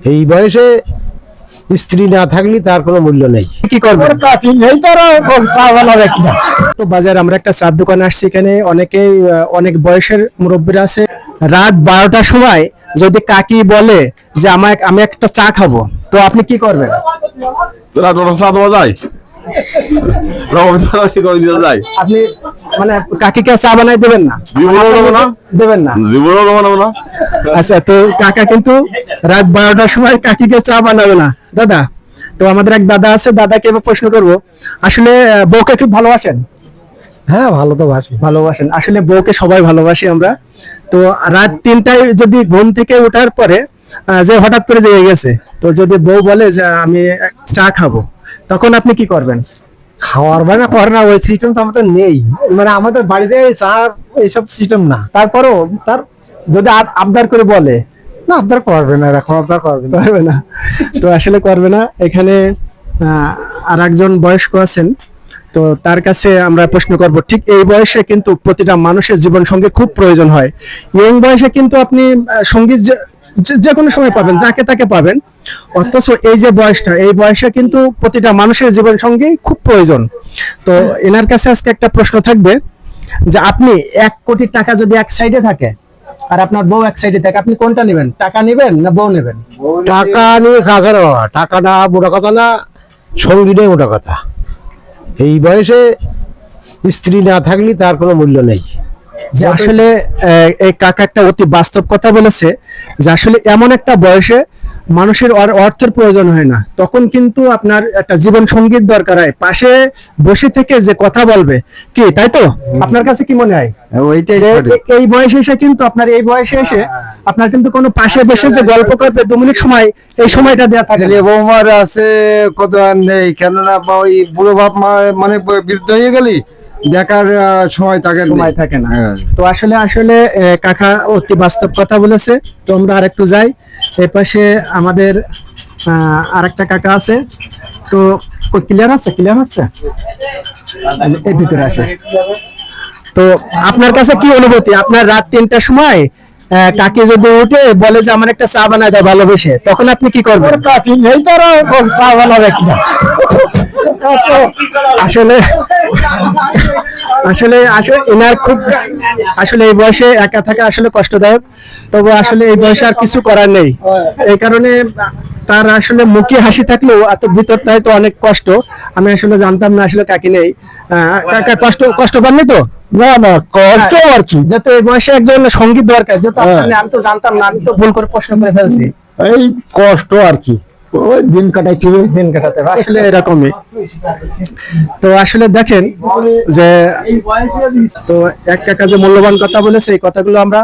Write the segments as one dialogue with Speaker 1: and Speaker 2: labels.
Speaker 1: এই বয়সে স্ত্রী না থাকলে তার কোনো মূল্য নেই।
Speaker 2: কি করবে
Speaker 1: নেই তারা চা বানাবে কিনা
Speaker 2: তো বাজার আমরা একটা চার দোকানে আসছি এখানে অনেকেই অনেক বয়সের মুরব্বীরা আছে। রাত বারোটার সময় যদি কাকি বলে যে আমার আমি একটা চা খাব তো আপনি কি করবেন?
Speaker 3: রাত চা দেওয়া যায়
Speaker 2: আপনি মানে কাকিকে চা বানাই দেবেন না। দেবেন না।
Speaker 3: জীবনেও দেবো না
Speaker 2: আচ্ছা তো কাকা কিন্তু রাত বারোটার সময় কাকিকে চা বানাবে না। দাদা তো আমাদের এক দাদা আছে দাদাকে এবার প্রশ্ন করব। আসলে বউকে খুব ভালোবাসেন?
Speaker 1: হ্যাঁ ভালো তো বাসি
Speaker 2: ভালোবাসেন। আসলে বউকে সবাই ভালোবাসি আমরা। তো রাত তিনটায় যদি ঘুম থেকে ওঠার পরে যে হঠাৎ করে জেগে গেছে তো যদি বউ বলে যে আমি চা খাব তখন আপনি কি করবেন?
Speaker 1: খাওয়ার মানে করে না, ওই সিস্টেম তো আমাদের নেই। মানে আমাদের বাড়িতে চা এইসব সিস্টেম না।
Speaker 2: তারপরও তার যদি আবদার করে বলে,
Speaker 1: না, আবদার করবে না, এরকম আবদার করবে না।
Speaker 2: করবে না। তো আসলে করবে না। এখানে আর একজন বয়স্ক আছেন। তো তার কাছে আমরা প্রশ্ন করব, ঠিক এই বয়সে কিন্তু প্রতিটা মানুষের জীবন সঙ্গে খুব প্রয়োজন হয়। ইয়ং বয়সে কিন্তু আপনি সংগীত যে- কোনো সময় পাবেন যাকে তাকে পাবেন। অথচ এই যে বয়সটা এই বয়সে কিন্তু প্রতিটা মানুষের জীবন সঙ্গে খুব প্রয়োজন। তো এনার কাছে আজকে একটা প্রশ্ন থাকবে যে আপনি এক কোটি টাকা যদি এক সাইডে থাকে আর আপনার বউ এক সাইডে থাকে আপনি কোনটা নেবেন? টাকা নেবেন না বউ নেবেন?
Speaker 1: টাকা নিয়ে কাজের বাবা টাকা না মোটা কথা না সঙ্গী নেই মোটা কথা। এই বয়সে স্ত্রী না থাকলে তার কোনো মূল্য নেই।
Speaker 2: যে আসলে এই কাকা একটা অতি বাস্তব কথা বলেছে যে আসলে এমন একটা বয়সে মানুষের অর্থের প্রয়োজন হয় না। তখন কিন্তু আপনার একটা জীবন সংগীত দরকার হয়। পাশে বসে থেকে যে কথা বলবে কি তাই তো? আপনার কাছে কি মনে হয়?
Speaker 1: ওইটাই
Speaker 2: যে এ- এই বয়সে এসে কিন্তু আপনার এই বয়সে এসে আপনার কিন্তু কোনো পাশে বসে যে গল্প করবে দু মিনিট সময় এই সময়টা দেওয়া থাকে।
Speaker 1: বৌমার আছে কত নেই কেননা ওই বুড়ো বাপ মা মানে বৃদ্ধ হয়ে গেলি দেখার সময় থাকে
Speaker 2: সময় থাকে না।
Speaker 1: হ্যাঁ।
Speaker 2: তো আসলে আসলে কাকা অতি বাস্তব কথা বলেছে। তো আমরা আরেকটু যাই। এ পাশে আমাদের আর একটা কাকা আছে। তো ক্লিয়ার আছে? ক্লিয়ার আছে? এই ভিতরে আসে। তো আপনার কাছে কি অনুভূতি? আপনার রাত তিনটার সময় আহ, কাকি যদি উঠে বলে যে আমার একটা চা বানায় দেয় ভালোবেসে তখন আপনি কি করবেন?
Speaker 1: কাকি নেই তারা চা বানাবে কিনা?
Speaker 2: আসলে আসলে আসলে এনার খুব আসলে এই বয়সে একা থাকা আসলে কষ্টদায়ক। তবে আসলে এই বয়সে আর কিছু করার নেই। এই কারণে তার আসলে মুখে হাসি থাকলেও এত ভিতরটাই তো অনেক কষ্ট। আমি আসলে জানতাম না আসলে কাকি নেই। কাকা কষ্ট কষ্ট পাননি তো?
Speaker 1: না না কষ্ট আর কি।
Speaker 2: যেহেতু এই বয়সে একজন সংগীত দরকার যেহেতু আপনার আমি তো জানতাম না আমি তো ভুল করে প্রশ্ন করে ফেলছি।
Speaker 1: এই কষ্ট আর কি। ওই দিন কাটাইছি
Speaker 2: দিন কাটাতে আসলে এরকমই। তো আসলে দেখেন যে তো এক কাকা যে মূল্যবান কথা বলেছে এই কথাগুলো আমরা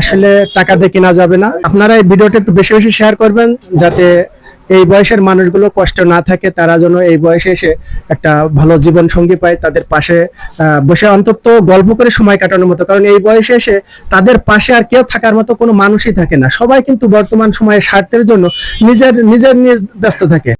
Speaker 2: আসলে টাকা দিয়ে কেনা যাবে না। আপনারা এই ভিডিওটা একটু বেশি বেশি শেয়ার করবেন যাতে এই বয়সের মানুষগুলো কষ্ট না থাকে, তারা যেন এই বয়সে এসে একটা ভালো জীবন সঙ্গী পায়, তাদের পাশে বসে অন্তত গল্প করে সময় কাটানোর মতো। কারণ এই বয়সে এসে তাদের পাশে আর কেউ থাকার মতো কোনো মানুষই থাকে না। সবাই কিন্তু বর্তমান সময়ে স্বার্থের জন্য নিজের নিজের নিজ ব্যস্ত থাকে।